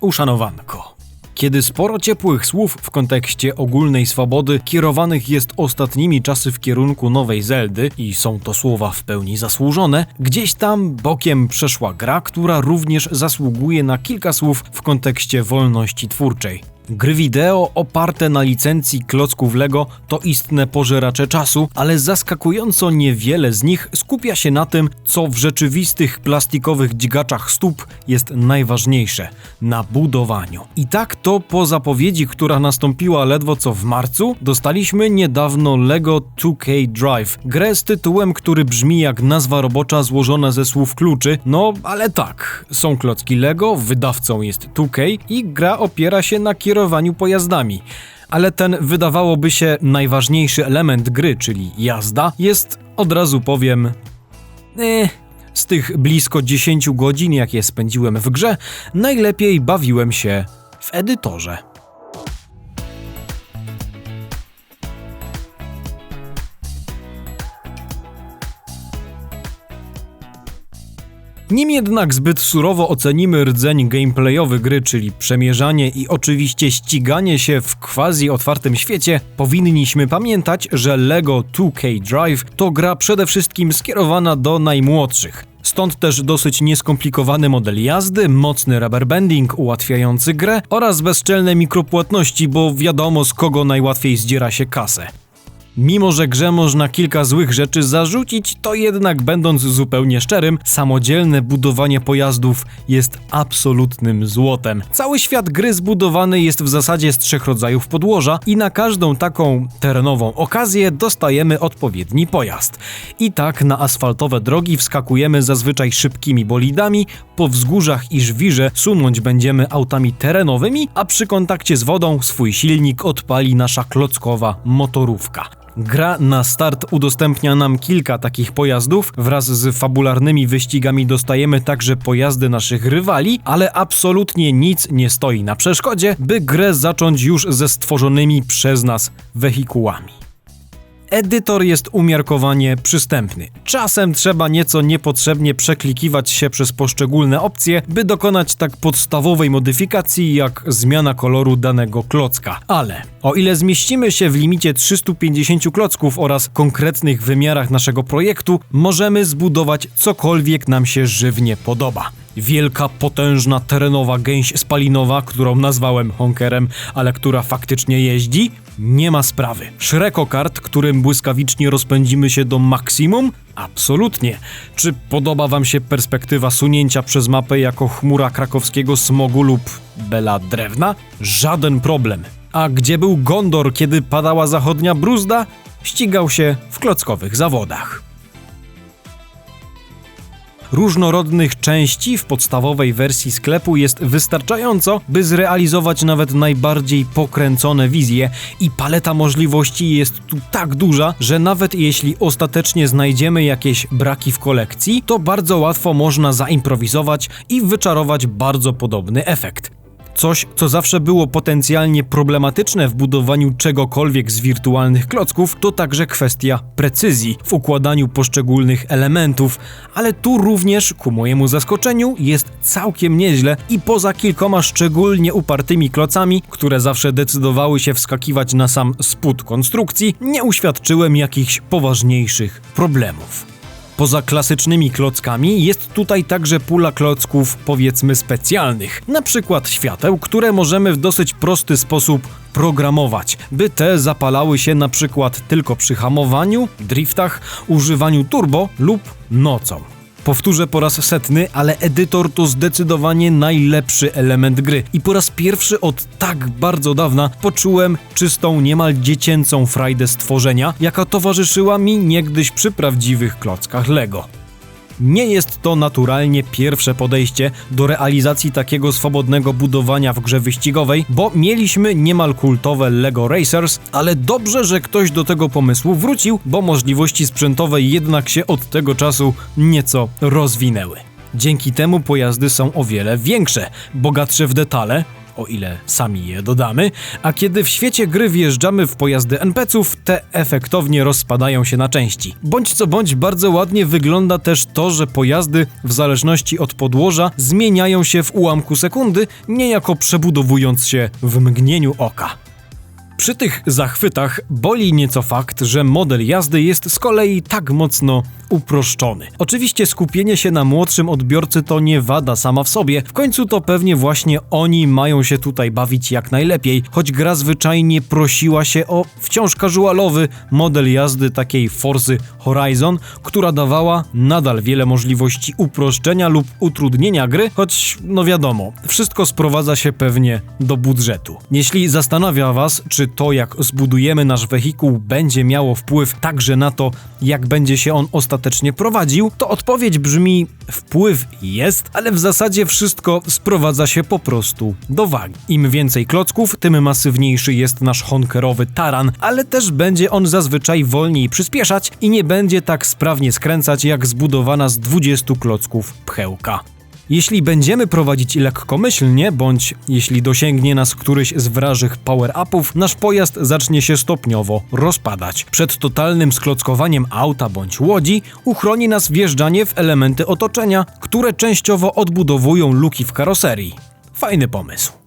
Uszanowanko. Kiedy sporo ciepłych słów w kontekście ogólnej swobody kierowanych jest ostatnimi czasy w kierunku nowej Zeldy i są to słowa w pełni zasłużone, gdzieś tam bokiem przeszła gra, która również zasługuje na kilka słów w kontekście wolności twórczej. Gry wideo oparte na licencji klocków Lego to istne pożeracze czasu, ale zaskakująco niewiele z nich skupia się na tym, co w rzeczywistych plastikowych dźgaczach stóp jest najważniejsze na budowaniu. I tak to po zapowiedzi, która nastąpiła ledwo co w marcu, dostaliśmy niedawno Lego 2K Drive, grę z tytułem, który brzmi jak nazwa robocza złożona ze słów kluczy. No, ale tak, są klocki Lego, wydawcą jest 2K i gra opiera się na kierowaniu kierowaniu pojazdami. Ale ten wydawałoby się najważniejszy element gry, czyli jazda, jest od razu powiem. Eh, z tych blisko 10 godzin, jakie spędziłem w grze, najlepiej bawiłem się w edytorze. Nim jednak zbyt surowo ocenimy rdzeń gameplayowy gry, czyli przemierzanie i oczywiście ściganie się w quasi otwartym świecie, powinniśmy pamiętać, że LEGO 2K Drive to gra przede wszystkim skierowana do najmłodszych. Stąd też dosyć nieskomplikowany model jazdy, mocny rubberbanding ułatwiający grę oraz bezczelne mikropłatności, bo wiadomo z kogo najłatwiej zdziera się kasę. Mimo, że grze można kilka złych rzeczy zarzucić, to jednak będąc zupełnie szczerym, samodzielne budowanie pojazdów jest absolutnym złotem. Cały świat gry zbudowany jest w zasadzie z trzech rodzajów podłoża i na każdą taką terenową okazję dostajemy odpowiedni pojazd. I tak na asfaltowe drogi wskakujemy zazwyczaj szybkimi bolidami, po wzgórzach i żwirze sunąć będziemy autami terenowymi, a przy kontakcie z wodą swój silnik odpali nasza klockowa motorówka. Gra na start udostępnia nam kilka takich pojazdów. Wraz z fabularnymi wyścigami dostajemy także pojazdy naszych rywali, ale absolutnie nic nie stoi na przeszkodzie, by grę zacząć już ze stworzonymi przez nas wehikułami. Edytor jest umiarkowanie przystępny. Czasem trzeba nieco niepotrzebnie przeklikiwać się przez poszczególne opcje, by dokonać tak podstawowej modyfikacji jak zmiana koloru danego klocka. Ale o ile zmieścimy się w limicie 350 klocków oraz konkretnych wymiarach naszego projektu, możemy zbudować cokolwiek nam się żywnie podoba. Wielka, potężna, terenowa gęś spalinowa, którą nazwałem honkerem, ale która faktycznie jeździ? Nie ma sprawy. Szrekokart, którym błyskawicznie rozpędzimy się do maksimum? Absolutnie. Czy podoba Wam się perspektywa sunięcia przez mapę jako chmura krakowskiego smogu lub bela drewna? Żaden problem. A gdzie był Gondor, kiedy padała zachodnia bruzda? Ścigał się w klockowych zawodach. Różnorodnych części w podstawowej wersji sklepu jest wystarczająco, by zrealizować nawet najbardziej pokręcone wizje i paleta możliwości jest tu tak duża, że nawet jeśli ostatecznie znajdziemy jakieś braki w kolekcji, to bardzo łatwo można zaimprowizować i wyczarować bardzo podobny efekt. Coś, co zawsze było potencjalnie problematyczne w budowaniu czegokolwiek z wirtualnych klocków, to także kwestia precyzji w układaniu poszczególnych elementów, ale tu również, ku mojemu zaskoczeniu, jest całkiem nieźle i poza kilkoma szczególnie upartymi klocami, które zawsze decydowały się wskakiwać na sam spód konstrukcji, nie uświadczyłem jakichś poważniejszych problemów. Poza klasycznymi klockami jest tutaj także pula klocków powiedzmy specjalnych, na przykład świateł, które możemy w dosyć prosty sposób programować, by te zapalały się na przykład tylko przy hamowaniu, driftach, używaniu turbo lub nocą. Powtórzę po raz setny, ale edytor to zdecydowanie najlepszy element gry i po raz pierwszy od tak bardzo dawna poczułem czystą, niemal dziecięcą frajdę stworzenia, jaka towarzyszyła mi niegdyś przy prawdziwych klockach Lego. Nie jest to naturalnie pierwsze podejście do realizacji takiego swobodnego budowania w grze wyścigowej, bo mieliśmy niemal kultowe LEGO Racers, ale dobrze, że ktoś do tego pomysłu wrócił, bo możliwości sprzętowe jednak się od tego czasu nieco rozwinęły. Dzięki temu pojazdy są o wiele większe, bogatsze w detale, o ile sami je dodamy, a kiedy w świecie gry wjeżdżamy w pojazdy NPC-ów, te efektownie rozpadają się na części. Bądź co bądź bardzo ładnie wygląda też to, że pojazdy w zależności od podłoża zmieniają się w ułamku sekundy, niejako przebudowując się w mgnieniu oka. Przy tych zachwytach boli nieco fakt, że model jazdy jest z kolei tak mocno uproszczony. Oczywiście skupienie się na młodszym odbiorcy to nie wada sama w sobie, w końcu to pewnie właśnie oni mają się tutaj bawić jak najlepiej, choć gra zwyczajnie prosiła się o wciąż casualowy model jazdy takiej Forzy Horizon, która dawała nadal wiele możliwości uproszczenia lub utrudnienia gry, choć no wiadomo, wszystko sprowadza się pewnie do budżetu. Jeśli zastanawia Was, czy to jak zbudujemy nasz wehikuł będzie miało wpływ także na to, jak będzie się on ostatecznie prowadził, to odpowiedź brzmi: wpływ jest, ale w zasadzie wszystko sprowadza się po prostu do wagi. Im więcej klocków, tym masywniejszy jest nasz honkerowy taran, ale też będzie on zazwyczaj wolniej przyspieszać i nie będzie tak sprawnie skręcać jak zbudowana z 20 klocków pchełka. Jeśli będziemy prowadzić lekkomyślnie, bądź jeśli dosięgnie nas któryś z wrażych power-upów, nasz pojazd zacznie się stopniowo rozpadać. Przed totalnym sklockowaniem auta bądź łodzi uchroni nas wjeżdżanie w elementy otoczenia, które częściowo odbudowują luki w karoserii. Fajny pomysł.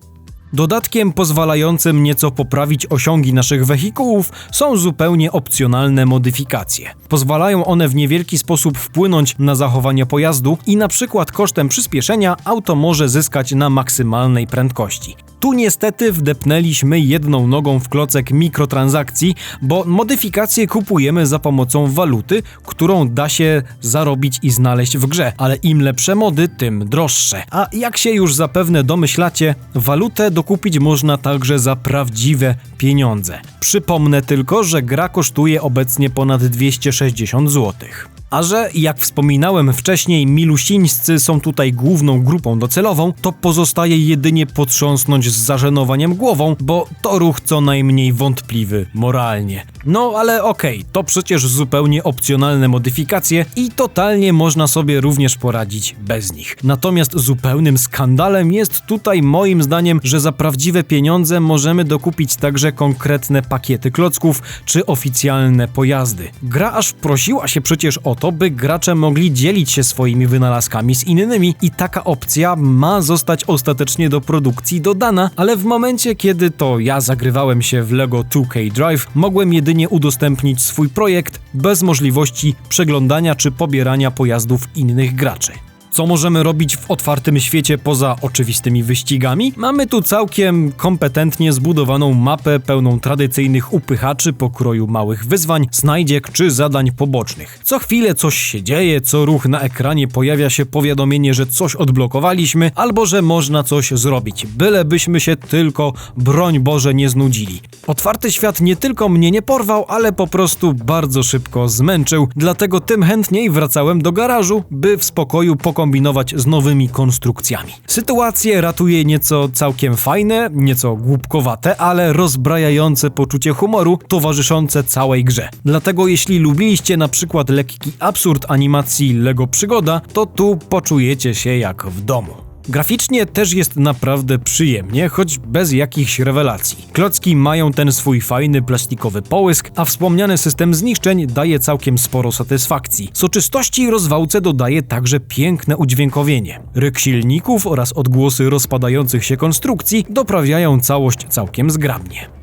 Dodatkiem pozwalającym nieco poprawić osiągi naszych wehikułów są zupełnie opcjonalne modyfikacje. Pozwalają one w niewielki sposób wpłynąć na zachowanie pojazdu i na przykład kosztem przyspieszenia auto może zyskać na maksymalnej prędkości. Tu niestety wdepnęliśmy jedną nogą w klocek mikrotransakcji, bo modyfikacje kupujemy za pomocą waluty, którą da się zarobić i znaleźć w grze, ale im lepsze mody, tym droższe. A jak się już zapewne domyślacie, walutę dokupić można także za prawdziwe pieniądze. Przypomnę tylko, że gra kosztuje obecnie ponad 260 złotych. A że, jak wspominałem wcześniej, milusińscy są tutaj główną grupą docelową, to pozostaje jedynie potrząsnąć z zażenowaniem głową, bo to ruch co najmniej wątpliwy moralnie. No ale okej, okay, to przecież zupełnie opcjonalne modyfikacje i totalnie można sobie również poradzić bez nich. Natomiast zupełnym skandalem jest tutaj moim zdaniem, że za prawdziwe pieniądze możemy dokupić także konkretne pakiety klocków czy oficjalne pojazdy. Gra aż prosiła się przecież o to, by gracze mogli dzielić się swoimi wynalazkami z innymi i taka opcja ma zostać ostatecznie do produkcji dodana, ale w momencie kiedy to ja zagrywałem się w LEGO 2K Drive, mogłem jedynie udostępnić swój projekt bez możliwości przeglądania czy pobierania pojazdów innych graczy. Co możemy robić w otwartym świecie poza oczywistymi wyścigami? Mamy tu całkiem kompetentnie zbudowaną mapę pełną tradycyjnych upychaczy pokroju małych wyzwań, znajdziek czy zadań pobocznych. Co chwilę coś się dzieje, co ruch na ekranie pojawia się powiadomienie, że coś odblokowaliśmy albo że można coś zrobić, bylebyśmy się tylko, broń Boże, nie znudzili. Otwarty świat nie tylko mnie nie porwał, ale po prostu bardzo szybko zmęczył, dlatego tym chętniej wracałem do garażu, by w spokoju pokończyć kombinować z nowymi konstrukcjami. Sytuację ratuje nieco całkiem fajne, nieco głupkowate, ale rozbrajające poczucie humoru towarzyszące całej grze. Dlatego jeśli lubiliście na przykład lekki absurd animacji Lego Przygoda, to tu poczujecie się jak w domu. Graficznie też jest naprawdę przyjemnie, choć bez jakichś rewelacji. Klocki mają ten swój fajny plastikowy połysk, a wspomniany system zniszczeń daje całkiem sporo satysfakcji. Soczystości rozwałce dodaje także piękne udźwiękowienie. Ryk silników oraz odgłosy rozpadających się konstrukcji doprawiają całość całkiem zgrabnie.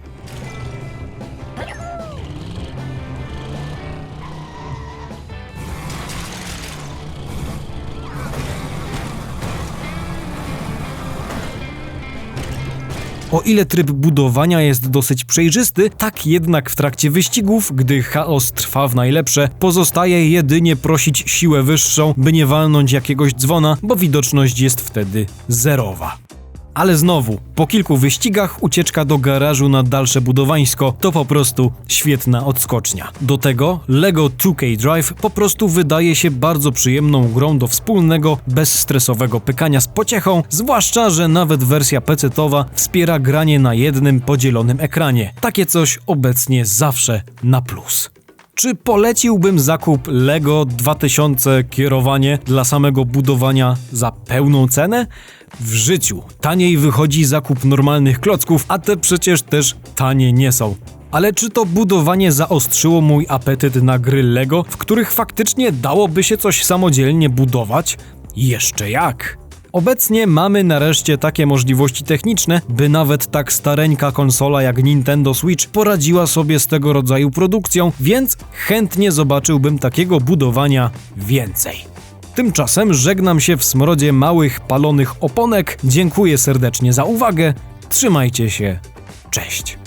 O ile tryb budowania jest dosyć przejrzysty, tak jednak w trakcie wyścigów, gdy chaos trwa w najlepsze, pozostaje jedynie prosić siłę wyższą, by nie walnąć jakiegoś dzwona, bo widoczność jest wtedy zerowa. Ale znowu, po kilku wyścigach ucieczka do garażu na dalsze budowańsko to po prostu świetna odskocznia. Do tego LEGO 2K Drive po prostu wydaje się bardzo przyjemną grą do wspólnego, bezstresowego pykania z pociechą, zwłaszcza, że nawet wersja PC-towa wspiera granie na jednym podzielonym ekranie. Takie coś obecnie zawsze na plus. Czy poleciłbym zakup LEGO 2000 kierowanie dla samego budowania za pełną cenę? W życiu taniej wychodzi zakup normalnych klocków, a te przecież też tanie nie są. Ale czy to budowanie zaostrzyło mój apetyt na gry LEGO, w których faktycznie dałoby się coś samodzielnie budować? Jeszcze jak! Obecnie mamy nareszcie takie możliwości techniczne, by nawet tak stareńka konsola jak Nintendo Switch poradziła sobie z tego rodzaju produkcją, więc chętnie zobaczyłbym takiego budowania więcej. Tymczasem żegnam się w smrodzie małych palonych oponek. Dziękuję serdecznie za uwagę. Trzymajcie się. Cześć.